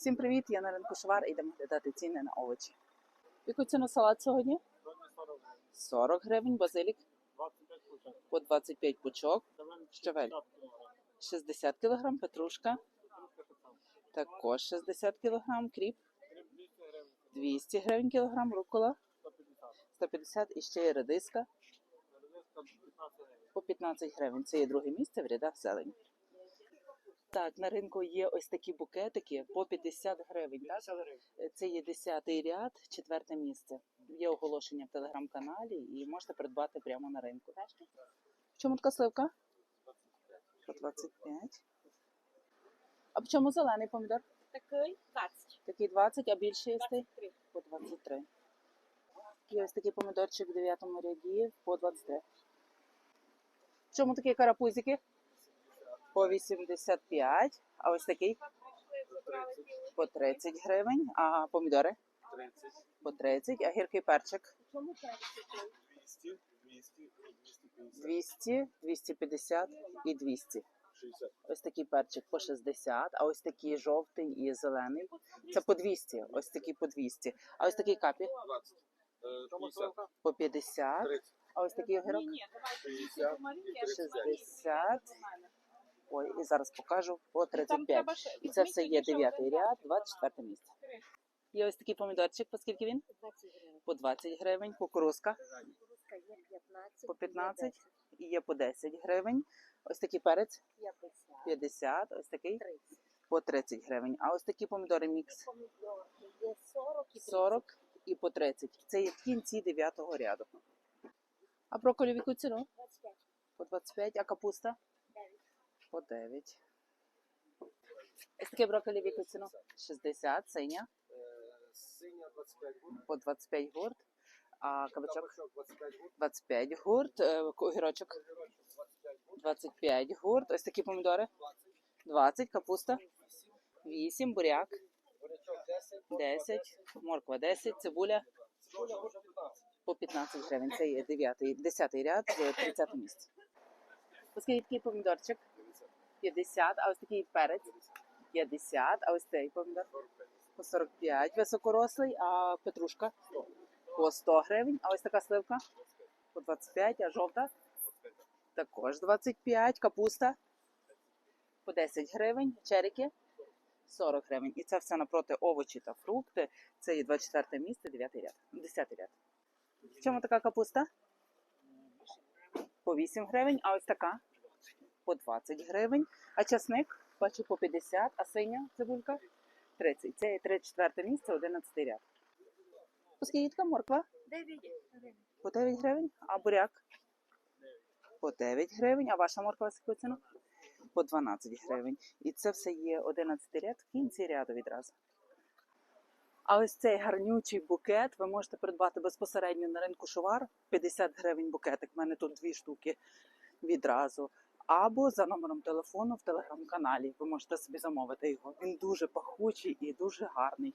Всім привіт! Я на ринку Швар. Йдемо глядати ціни на овочі. Яку ціну салат сьогодні? 40 гривень, базилік 25 пучок. по 25 пучок, Щавель. 60 кг. петрушка також 60 кг, кріп Кріп 200 гривень. 200 гривень кілограм, рукола 150. 150 і ще є редиска Редиска 15 гривень. по 15 гривень. Це є друге місце в рядах зелені. Так, на ринку є ось такі букетики по 50 гривень. Так? 50 гривень. Це є 10 ряд, четверте місце. Є оголошення в телеграм-каналі і можете придбати прямо на ринку. В чому така сливка? По 25. А в чому зелений помідор? Такий 20. Такий 20, а більший є По 23. Є ось такий помідорчик в 9 ряді по 23. В чому такі карапузики? По 85. А ось такий? По 30 гривень. А помідори? 30. По 30. А гіркий перчик? Чому перший? 200. 200. 250. 200, 250 і 200. 60. Ось такий перчик по 60, а ось такий жовтий і зелений. Це по 200, ось такий по 200. А ось такий капі 20. Е, 50. по 50, 30. а ось такий огірок Ні, ні, давайте 60. Ой, і зараз покажу по 35. І це все є 9 ряд, 24 місце. Є ось такий помідорчик, по скільки він? 20 гривень. По 20 гривень, кукурузка Кукурузка є 15. по 15 і є по 10 гривень. Ось такий перець 50. 50, ось такий 30. по 30 гривень. А ось такі помідори мікс є 40 і 30. 40 і по 30. Це є в кінці 9 ряду. А брокколі в яку ціну? 25. По 25, а капуста? 9. По 9. Ось таке брокколі в яку ціну? 60, синя Синя 25 гурт. по 25 гурт, а кабачок Кабачок 25 гурт. 25 гурт, огірочок Огірочок 25 гурт. ось такі помідори 20. 20, капуста 8, буряк 10. 10, морква 10, цибуля Цибуля 15. по 15 гривень. Це є 9, 10 ряд, е, 30 місце. Ось такий помідорчик 50, а ось такий перець. 50, а ось цей помідор. По 45, високорослий, а петрушка? По 100 гривень, а ось така сливка? По 25, а жовта? Також 25, капуста? По 10 гривень, черіки? 40 гривень. І це все напроти овочі та фрукти. Це є 24 місце, 9 ряд, 10 ряд. В чому така капуста? По 8 гривень, а ось така по 20 гривень. А часник, бачу, по 50, а синя цибулька 30. Це є 34 місце, 11 ряд. Оскільки морква? 9 гривень. По 9 гривень, а буряк? По 9 гривень, а ваша морква з якою ціну? По 12 гривень. І це все є 11 ряд в кінці ряду відразу. А ось цей гарнючий букет ви можете придбати безпосередньо на ринку Шувар. 50 гривень букетик. У мене тут дві штуки відразу. Або за номером телефону в телеграм-каналі. Ви можете собі замовити його. Він дуже пахучий і дуже гарний.